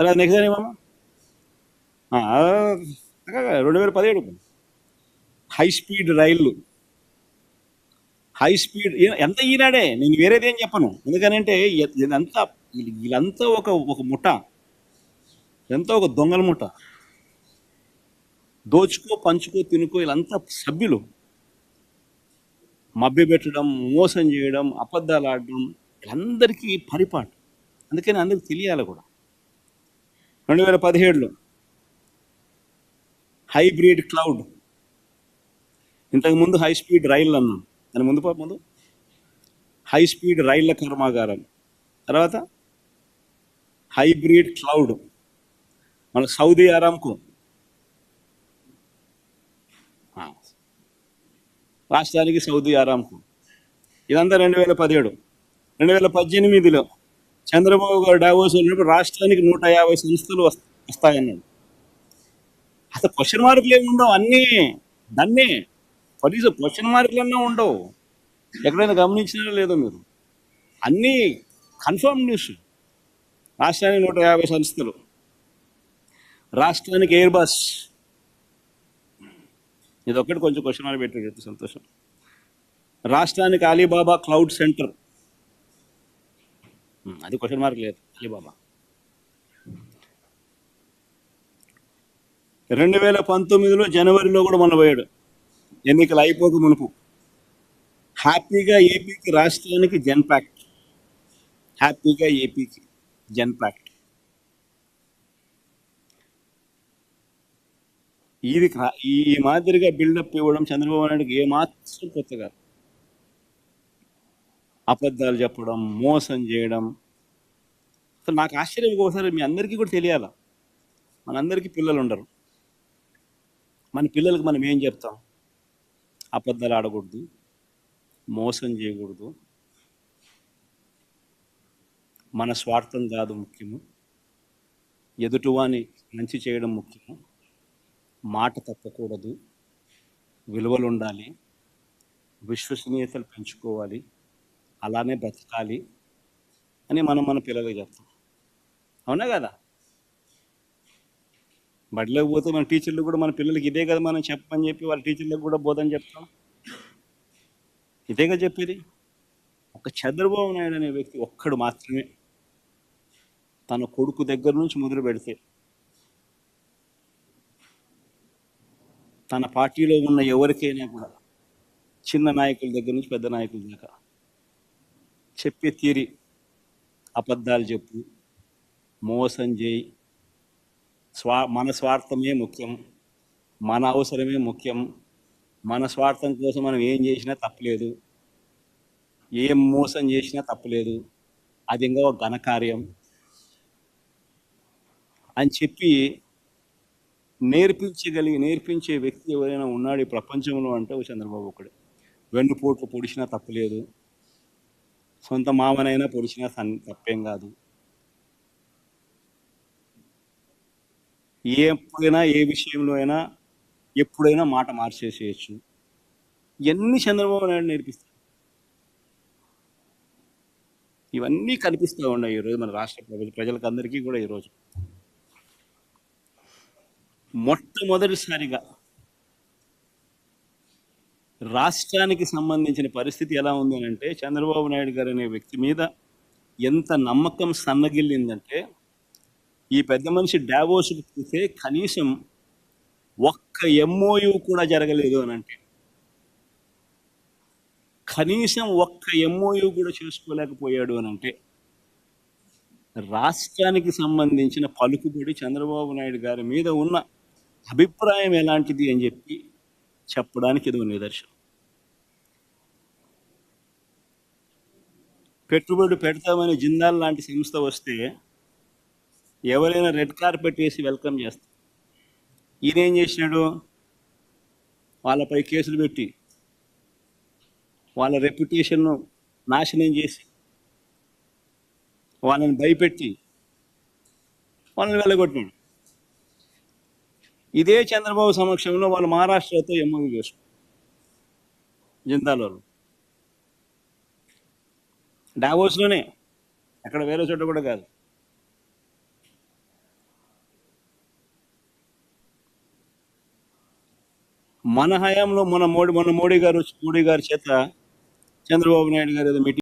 సరే నెక్స్ట్ ఏమమ్మా? రెండు వేల పదిహేడు. హై స్పీడ్ రైళ్ళు హై స్పీడ్ ఎంత ఈనాడే? నేను వేరేది ఏం చెప్పను. ఎందుకనంటే ఇదంతా వీళ్ళంతా ఒక ఒక ముఠ. ఎంతో ఒక దొంగల ముఠ. దోచుకో పంచుకో తినుకో వీళ్ళంతా సభ్యులు. మభ్య పెట్టడం మోసం చేయడం అబద్ధాలు ఆడడం వీళ్ళందరికీ పరిపాటు. అందుకని అందరికి తెలియాలి కూడా. రెండు వేల పదిహేడులో. Hybrid cloud. ఇంతకుముందు హై స్పీడ్ రైళ్ళు అన్నాం. దాని ముందు ముందు. హై స్పీడ్ రైళ్ళ కర్మాగారం. తర్వాత హైబ్రిడ్ క్లౌడ్. మన సౌదీ అరామ్కు రాష్ట్రానికి సౌదీ అరామ్కు ఇదంతా రెండు వేల పదిహేడు. రెండు వేల పద్దెనిమిదిలో చంద్రబాబు గారు డావోస్ వెళ్ళినప్పుడు రాష్ట్రానికి నూట యాభై సంస్థలు వస్తాయన్నాడు. అసలు క్వశ్చన్ మార్కులు ఏమి ఉండవు? అన్నీ దాన్నే కనీసం క్వశ్చన్ మార్కులన్నా ఉండవు. ఎక్కడైనా గమనించినా లేదో మీరు? అన్నీ కన్ఫర్మ్ న్యూస్ రాష్ట్రానికి నూట యాభై సంస్థలు. రాష్ట్రానికి ఎయిర్ బస్ ఇది ఒక్కటి కొంచెం క్వశ్చన్ మార్క్ పెట్టాడు సంతోషం. రాష్ట్రానికి అలీబాబా క్లౌడ్ సెంటర్ అది క్వశ్చన్ మార్క్ లేదు. అలీబాబా. రెండు వేల పంతొమ్మిదిలో జనవరిలో కూడా మొన్న పోయాడు. ఎన్నికలు అయిపోక మునుపు. హ్యాపీగా ఏపీకి రాష్ట్రానికి జన్ ప్యాక్ట్. హ్యాపీగా ఏపీకి జన్ ప్యాక్ట్. ఇది ఈ మాదిరిగా బిల్డప్ ఇవ్వడం చంద్రబాబు నాయుడుకి ఏమాత్రం కొత్త కాదు. అబద్ధాలు చెప్పడం మోసం చేయడం. అసలు నాకు ఆశ్చర్యం ఒకసారి మీ అందరికీ కూడా తెలియాల? మనందరికీ పిల్లలు ఉండరు. మన పిల్లలకు మనం ఏం చెప్తాం? అబద్ధాలు ఆడకూడదు మోసం చేయకూడదు. మన స్వార్థం కాదు ముఖ్యము. ఎదుటివాని మంచి చేయడం ముఖ్యము. మాట తప్పకూడదు. విలువలు ఉండాలి. విశ్వసనీయతలు పెంచుకోవాలి. అలానే బ్రతకాలి అని మనం మన పిల్లలకి చెప్తాం. అవునా కదా? బడిలోకి పోతే మన టీచర్లు కూడా మన పిల్లలకి ఇదే కదా మనం చెప్పని చెప్పి వాళ్ళ టీచర్లకు కూడా బోధన చెప్తాం. ఇదే కదా చెప్పేది? ఒక చంద్రబాబు నాయుడు అనే వ్యక్తి ఒక్కడు మాత్రమే తన కొడుకు దగ్గర నుంచి మొదలు పెడితే తన పార్టీలో ఉన్న ఎవరికైనా కూడా చిన్న నాయకుల దగ్గర నుంచి పెద్ద నాయకుల దాకా చెప్పే తీరి. అబద్ధాలు చెప్పు. మోసం చేయి. స్వా మన స్వార్థమే ముఖ్యం. మన అవసరమే ముఖ్యం. మన స్వార్థం కోసం మనం ఏం చేసినా తప్పలేదు. ఏం మోసం చేసినా తప్పలేదు. అది ఇంకా ఒక ఘనకార్యం అని చెప్పి నేర్పించగలిగి నేర్పించే వ్యక్తి ఎవరైనా ఉన్నాడు ఈ ప్రపంచంలో అంటే ఓ చంద్రబాబు ఒకడే వెన్నుపోట్లు పొడిచినా తప్పలేదు. సొంత మామనైనా పొడిచినా సన్ తప్పేం కాదు. ఎప్పుడైనా ఏ విషయంలో అయినా ఎప్పుడైనా మాట మార్చేసేయచ్చు. ఎన్ని చంద్రబాబు నాయుడు నేర్పిస్తారు ఇవన్నీ కనిపిస్తూ ఉన్నాయి ఈరోజు మన రాష్ట్ర ప్రజ ప్రజలకు అందరికీ కూడా ఈరోజు. మొట్టమొదటిసారిగా రాష్ట్రానికి సంబంధించిన పరిస్థితి ఎలా ఉంది అని అంటే చంద్రబాబు నాయుడు గారు అనే వ్యక్తి మీద ఎంత నమ్మకం సన్నగిల్లిందంటే ఈ పెద్ద మనిషి డావోస్కి చూస్తే కనీసం ఒక్క ఎంఓయు కూడా జరగలేదు అని అంటే కనీసం ఒక్క ఎంఓయు కూడా చేసుకోలేకపోయాడు అని అంటే రాష్ట్రానికి సంబంధించిన పలుకుబడి చంద్రబాబు నాయుడు గారి మీద ఉన్న అభిప్రాయం ఎలాంటిది అని చెప్పి చెప్పడానికి ఇది నిదర్శనం. పెట్టుబడి పెడతామని జిందాల్ లాంటి సంస్థ వస్తే ఎవరైనా రెడ్ కార్పెట్ వేసి వెల్కమ్ చేస్తారు. ఈయనేం చేసినాడు? వాళ్ళపై కేసులు పెట్టి వాళ్ళ రెప్యుటేషన్ను నాశనం చేసి వాళ్ళని భయపెట్టి వాళ్ళని వెళ్ళగొట్టినాడు. ఇదే చంద్రబాబు సమక్షంలో వాళ్ళు మహారాష్ట్రతో ఎంఓవి చేసుకున్నారు జిందాలో డావోస్లోనే. అక్కడ వేరే చోట కూడా కాదు. మన హయాంలో మన మోడీ మన మోడీ గారు మోడీ గారి చేత చంద్రబాబు నాయుడు గారు ఏదో మీటింగ్